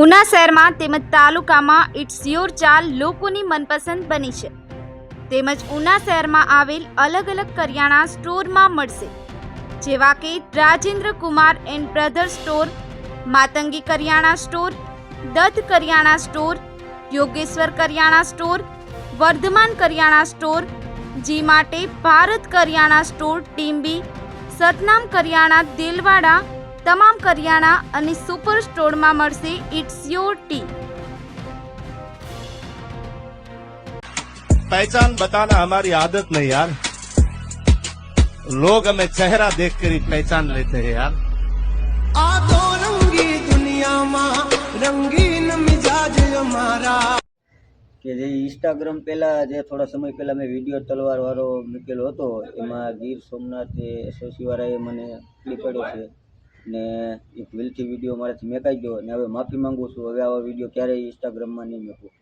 ઉના શહેરમાં તેમજ તાલુકામાં ઇટ્સ યોર ચાલ લોકોની મનપસંદ બની છે. તેમજ ઉના શહેરમાં આવેલ અલગ અલગ કરિયાણા સ્ટોરમાં મળશે. જેવા કે Rajendra Kumar and brother store, Matangi કરિયાણા store, Datt કરિયાણા સ્ટોર, યોગેશ્વર કરિયાણા સ્ટોર, વર્ધમાન કરિયાણા સ્ટોર, જી માટે ભારત કરિયાણા સ્ટોર ટીમ્બી સતનામ કરિયાણા દેલવાડા તમામ કરિયાણા અને સુપર સ્ટોરમાં મળશે ઇટ્સ યોર ટી पहचान बताना हमारी आदत नहीं यार लोग हमें चेहरा देख कर ही पहचान लेते हैं यार આ તો રંગી દુનિયામાં રંગીન મિજાજ અમારા કે જે ઇન્સ્ટાગ્રામ પહેલાં, જે થોડા સમય પહેલાં મેં વીડિયો તલવારવાળો મૂકેલો હતો, એમાં ગીર સોમનાથ એસોસીવાળાએ મને પડ્યો છે. ને એક વિલથી વીડિયો મારાથી મેકાઈ ગયો અને હવે માફી માગું છું, હવે આવા વીડિયો ક્યારેય ઇન્સ્ટાગ્રામમાં નહીં મૂકું.